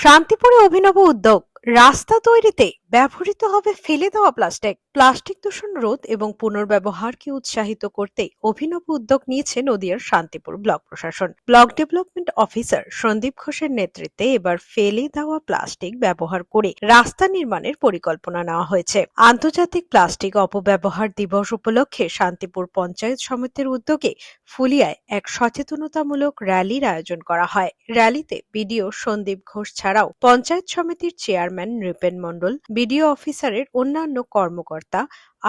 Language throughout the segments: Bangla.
শান্তিপুরে অভিনব উদ্যোগ রাস্তা তৈরিতে ব্যবহৃত হবে ফেলে দেওয়া প্লাস্টিক। প্লাস্টিক দূষণ রোধ এবং পুনর্ব্যবহারকে উৎসাহিত করতে অভিনব উদ্যোগ নিয়েছে নদিয়ার শান্তিপুর ব্লক প্রশাসন। ব্লক ডেভেলপমেন্ট অফিসার সন্দীপ ঘোষের নেতৃত্বে এবার ফেলে দেওয়া প্লাস্টিক ব্যবহার করে রাস্তা নির্মাণের পরিকল্পনা নেওয়া হয়েছে। আন্তর্জাতিক প্লাস্টিক অপব্যবহার দিবস উপলক্ষে শান্তিপুর পঞ্চায়েত সমিতির উদ্যোগে ফুলিয়ায় এক সচেতনতামূলক র্যালির আয়োজন করা হয়। র্যালিতে বিডিও সন্দীপ ঘোষ ছাড়াও পঞ্চায়েত সমিতির চেয়ারম্যান নৃপেন মণ্ডল বিডিও অফিসারের অন্যান্য কর্মকর্তা,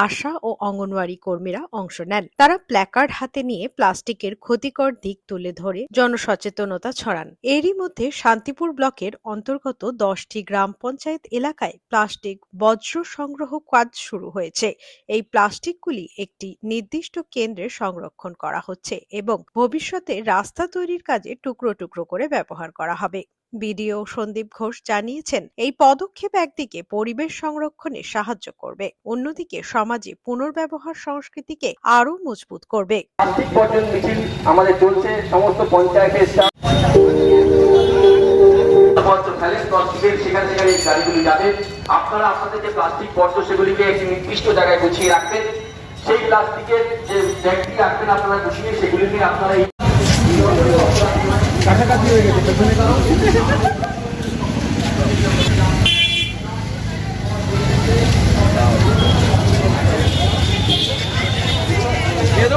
আশা ও অঙ্গনওয়াড়ি কর্মীরা অংশ নেন। তারা প্ল্যাকার্ড হাতে নিয়ে প্লাস্টিকের ক্ষতিকর দিক তুলে ধরে জনসচেতনতা ছড়ান। এরই মধ্যে শান্তিপুর ব্লকের অন্তর্গত দশটি গ্রাম পঞ্চায়েত এলাকায় প্লাস্টিক বজ্র সংগ্রহ কাজ শুরু হয়েছে। এই প্লাস্টিকগুলি একটি নির্দিষ্ট কেন্দ্রে সংরক্ষণ করা হচ্ছে এবং ভবিষ্যতে রাস্তা তৈরির কাজে টুকরো টুকরো করে ব্যবহার করা হবে। বিডিও সন্দীপ ঘোষ জানিয়েছেন, এই পদক্ষেপ একদিকে পরিবেশ সংরক্ষণে সাহায্য করবে, অন্যদিকে সমাজে পুনর্ব্যবহার সংস্কৃতিকে আরও মজবুত করবে। আমাদের চলছে, সমস্ত পঞ্চায়েতের সেগুলিকে একটি নির্দিষ্ট জায়গায় গুছিয়ে রাখবেন, সেই প্লাস্টিকের যে ব্যাগটি রাখবেন আপনারা গুছিয়ে সেগুলিকে আপনারা এই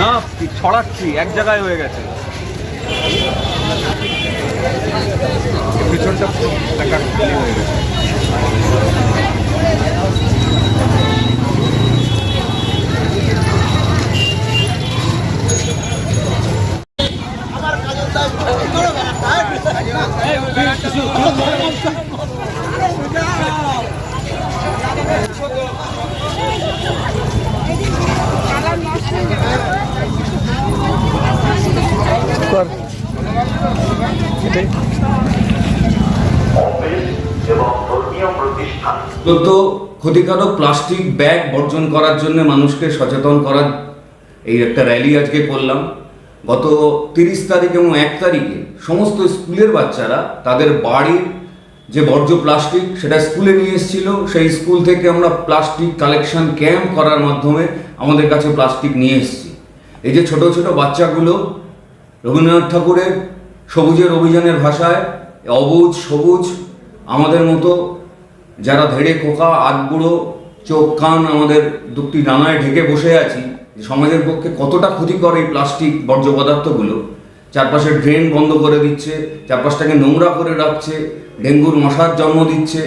না ছড়াচ্ছি এক জায়গায় হয়ে গেছে পিছনটা পুরো প্ল্যাকার্ড খালি হয়ে গেছে ক্ষতিকারক প্লাস্টিক ব্যাগ বর্জন করার জন্য মানুষকে সচেতন করার এই একটা র্যালি আজকে করলাম। গত তিরিশ তারিখ এবং এক তারিখে সমস্ত স্কুলের বাচ্চারা তাদের বাড়ির যে বর্জ্য প্লাস্টিক সেটা স্কুলে নিয়ে এসেছিল, সেই স্কুল থেকে আমরা প্লাস্টিক কালেকশন ক্যাম্প করার মাধ্যমে আমাদের কাছে প্লাস্টিক নিয়ে এসেছি। এই যে ছোট ছোট বাচ্চাগুলো, রবীন্দ্রনাথ ঠাকুরের সবুজের অভিযানের ভাষায়, অবুজ সবুজ, আমাদের মতো যারা ধেড়ে খোকা আধবুড়ো চোখ কান আমাদের দুটি ডানায় ঢেকে বসে আছি সমাজের পক্ষে কতটা ক্ষতিকর এই প্লাস্টিক বর্জ্য পদার্থগুলো, চারপাশের ড্রেন বন্ধ করে দিচ্ছে, চারপাশটাকে নোংরা করে রাখছে ডেঙ্গুর মশার জন্ম দিচ্ছে।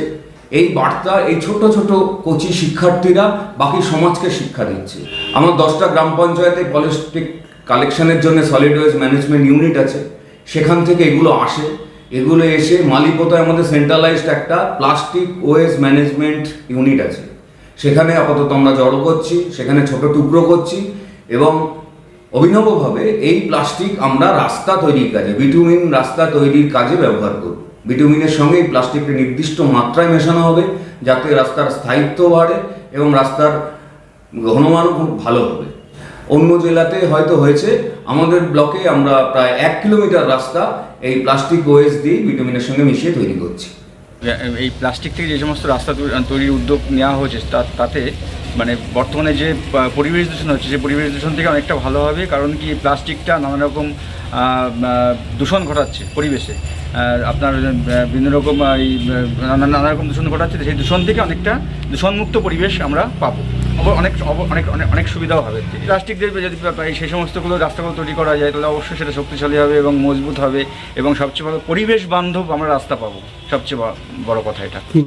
এই বার্তা, এই ছোট ছোট কোচি শিক্ষার্থীরা বাকি সমাজকে শিক্ষা দিচ্ছে। আমার দশটা গ্রাম পঞ্চায়েতে পলিস্টিক কালেকশনের জন্য সলিড ওয়েস্ট ম্যানেজমেন্ট ইউনিট আছে। সেখান থেকে এগুলো আসে। এগুলো এসে মালিপতায় আমাদের সেন্ট্রালাইজড একটা প্লাস্টিক ওয়েস্ট ম্যানেজমেন্ট ইউনিট আছে। সেখানে আপাতত আমরা জড়ো করছি, সেখানে ছোট টুকরো করছি এবং অভিনবভাবে এই প্লাস্টিক আমরা রাস্তা তৈরির কাজে বিটুমিন রাস্তা তৈরির কাজে ব্যবহার করব। বিটুমিনের সঙ্গে এই প্লাস্টিকটা নির্দিষ্ট মাত্রায় মেশানো হবে যাতে রাস্তার স্থায়িত্ব বাড়ে এবং রাস্তার ঘনমানও খুব ভালো হবে। অন্য জেলাতে হয়তো হয়েছে, আমাদের ব্লকে আমরা প্রায় এক কিলোমিটার রাস্তা এই প্লাস্টিক ওয়েস্ট দিয়ে ভিটামিনের সঙ্গে মিশিয়ে তৈরি করছি। এই প্লাস্টিক থেকে যে সমস্ত রাস্তা তৈরির উদ্যোগ নেওয়া হয়েছে, তা- তাতে মানে বর্তমানে যে পরিবেশ দূষণ হচ্ছে সেই পরিবেশ দূষণ থেকে অনেকটা ভালো হবে, কারণ কি প্লাস্টিকটা নানা রকম দূষণ ঘটাচ্ছে পরিবেশে। আপনার বিভিন্ন রকম এই নানা রকম দূষণ ঘটাচ্ছে সেই দূষণ থেকে অনেকটা দূষণমুক্ত পরিবেশ আমরা পাবো। অনেক অনেক অনেক অনেক সুবিধাও হবে। প্লাস্টিক দিয়ে যদি সেই সমস্তগুলো রাস্তাগুলো তৈরি করা যায়, তাহলে অবশ্যই সেটা শক্তিশালী হবে এবং মজবুত হবে এবং সবচেয়ে ভালো পরিবেশ বান্ধব আমরা রাস্তা পাবো। সবচেয়ে বড় কথা এটা।